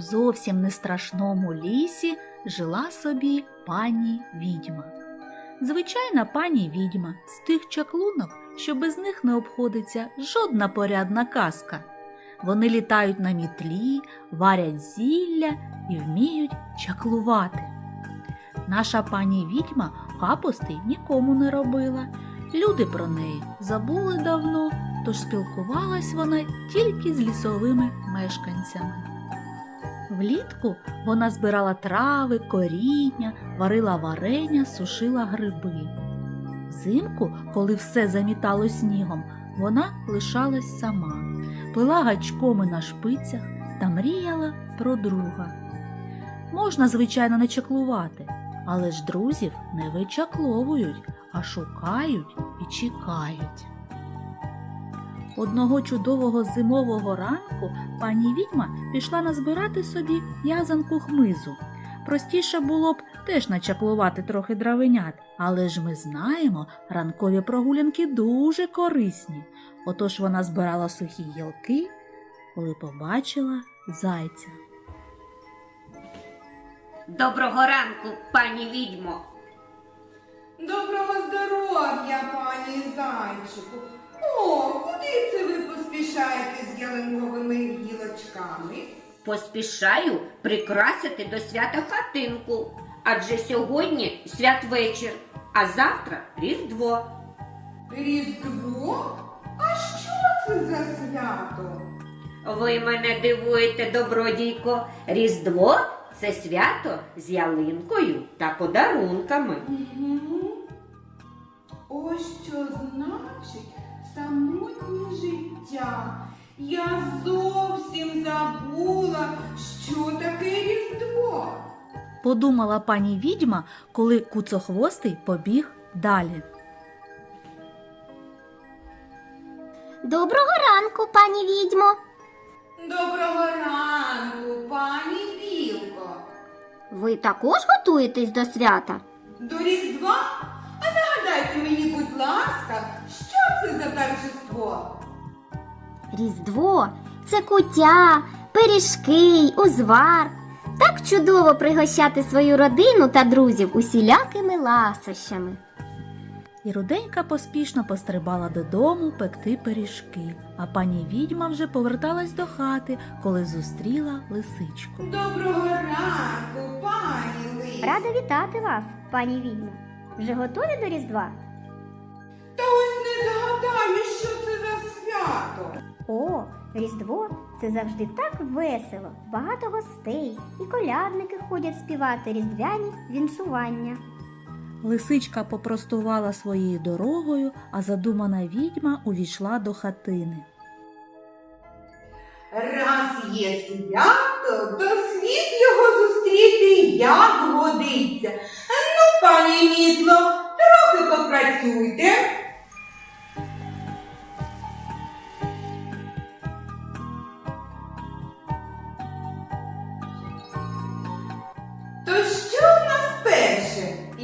Зовсім не страшному лісі жила собі пані відьма. Звичайна пані відьма з тих чаклунок, що без них не обходиться жодна порядна казка. Вони літають на мітлі, варять зілля і вміють чаклувати. Наша пані відьма капусти нікому не робила. Люди про неї забули давно, тож спілкувалась вона тільки з лісовими мешканцями. Влітку вона збирала трави, коріння, варила варення, сушила гриби. Взимку, коли все замітало снігом, вона лишалась сама, плела гачкоми на шпицях та мріяла про друга. Можна, звичайно, не чаклувати, але ж друзів не вичакловують, а шукають і чекають. Одного чудового зимового ранку пані відьма пішла назбирати собі в'язанку хмизу. Простіше було б теж начаклувати трохи дравенят, але ж ми знаємо, ранкові прогулянки дуже корисні. Отож вона збирала сухі гілки, коли побачила зайця. Доброго ранку, пані відьмо. Доброго здоров'я, пані зайчику. О, куди це ви поспішаєте з ялинковими гілочками? Поспішаю прикрасити до свята хатинку, адже сьогодні святвечір, а завтра Різдво. Різдво? А що це за свято? Ви мене дивуєте, добродійко. Різдво це свято з ялинкою та подарунками. Мгм. Ось що значить самотнє життя. Я зовсім забула, що таке Різдво. Подумала пані відьма, коли куцохвостий побіг далі. Доброго ранку, пані відьмо. Доброго ранку, пані Білко. Ви також готуєтесь до свята? До Різдва? Це за торжество? Різдво це куття, пиріжки, узвар. Так чудово пригощати свою родину та друзів усілякими ласощами. І руденька поспішно пострибала додому пекти пиріжки, а пані відьма вже поверталась до хати, коли зустріла лисичку. Доброго ранку, пані Лис. Рада вітати вас, пані відьмо. Вже готові до Різдва? О, Різдво це завжди так весело, багато гостей, і колядники ходять співати різдвяні віншування. Лисичка попростувала своєю дорогою, а задумана відьма увійшла до хатини. Раз є свято, то слід його зустріти як годиться. Ну, пані Мітло, трохи попрацюйте.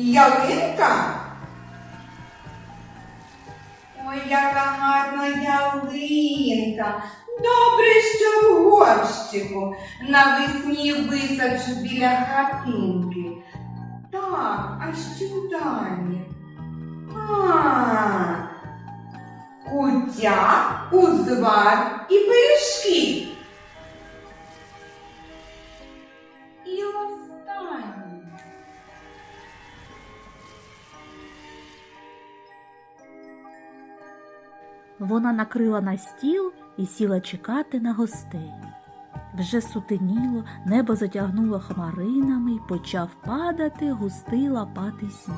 Ялинка? Ой, яка гарна ялинка. Добре, що в горщику навесні висаджу біля хатинки. Так, а що далі? А, куття, узвар і пиріжки. Вона накрила на стіл і сіла чекати на гостей. Вже сутеніло, небо затягнуло хмаринами і почав падати густий лапатий сніг.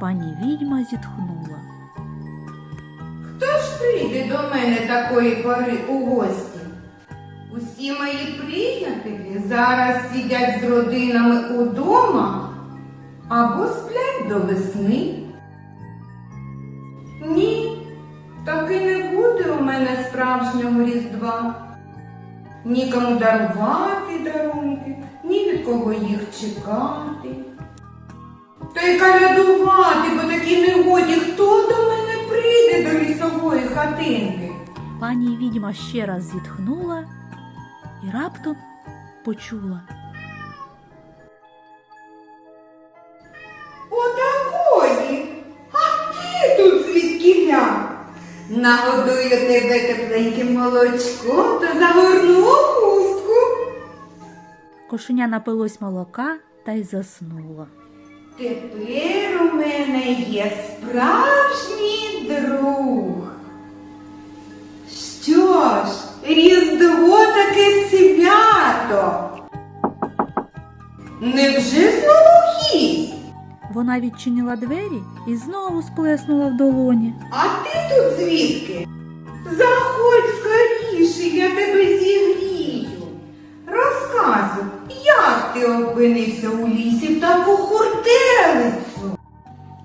Пані відьма зітхнула. Хто ж прийде до мене такої пори у гості? Усі мої приятелі зараз сидять з родинами удома або сплять до весни. Справжнього різдва. Нікому дарувати дарунки, ні від кого їх чекати. Та й калядувати, бо такі негоді, хто до мене прийде до лісової хатинки? Пані відьма ще раз зітхнула і раптом почула. Отакої. А ти тут звідкіля? Нагодую тебе тепленьким молочком та загорну хустку. Кошеня напилось молока та й заснуло. Тепер у мене є справжній друг. Що ж, Різдво таке свято. Невже знову гість? Вона відчинила двері і знову сплеснула в долоні. А ти тут звідки? Заходь скоріше, я тебе зігрію. Розказуй, як ти опинився у лісі в таку хуртелицю?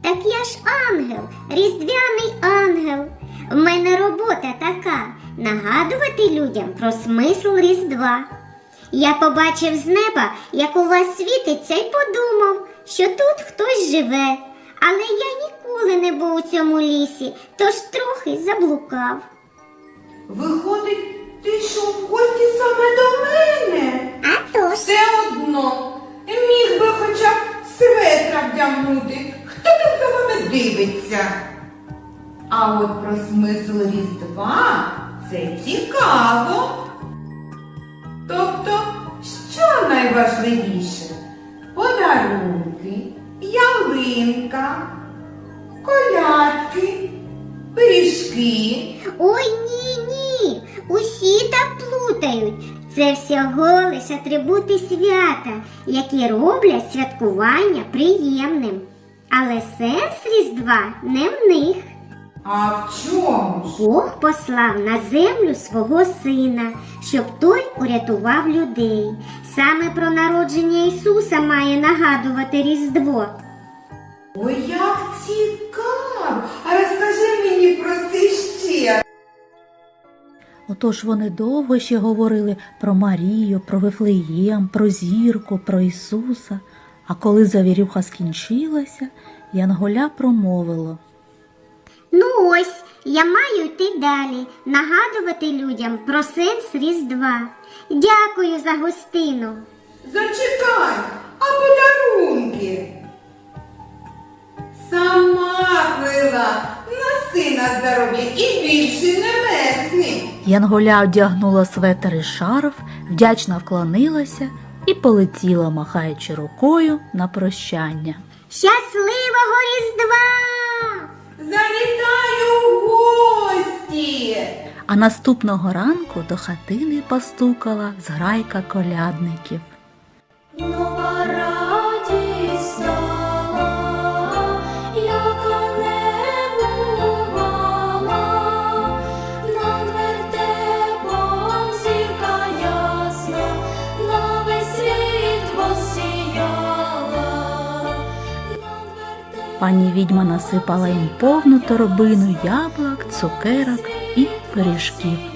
Так я ж ангел, різдвяний ангел. В мене робота така нагадувати людям про смисл Різдва. Я побачив з неба, як у вас світиться, і подумав, що тут хтось живе. Але я ніколи не був у цьому лісі, тож трохи заблукав. Виходить, ти йшов в гості саме до мене. А тож, Все одно, міг би хоча б светра вдягнути. Хто тут за вами дивиться? А от про смисл Різдва це цікаво. Тобто, що найважливіше? Подарунки, ялинка, колядки, пиріжки. ой ні, ні, усі так плутають. Це всього лише атрибути свята, які роблять святкування приємним. Але сенс Різдва не в них. А в чому ж? Бог послав на землю свого сина, щоб той урятував людей. Саме про народження Ісуса має нагадувати Різдво. Ой, як цікаво! А розкажи мені про це ще. Отож вони довго ще говорили про Марію, про Вифлеєм, про зірку, про Ісуса. А коли завірюха скінчилася, Янголя промовило. Ну ось, я маю йти далі, нагадувати людям про сенс Різдва. Дякую за гостину. Зачекай, а подарунки? Сама пила, носи на здоров'я і більше не мерзни. Янголя одягнула светер і шарф, вдячно вклонилася і полетіла, махаючи рукою на прощання. Щасливого Різдва! Залітаю в гості. А наступного ранку до хатини постукала зграйка колядників. Пані відьма насипала їм повну торбину яблук, цукерок і пиріжків.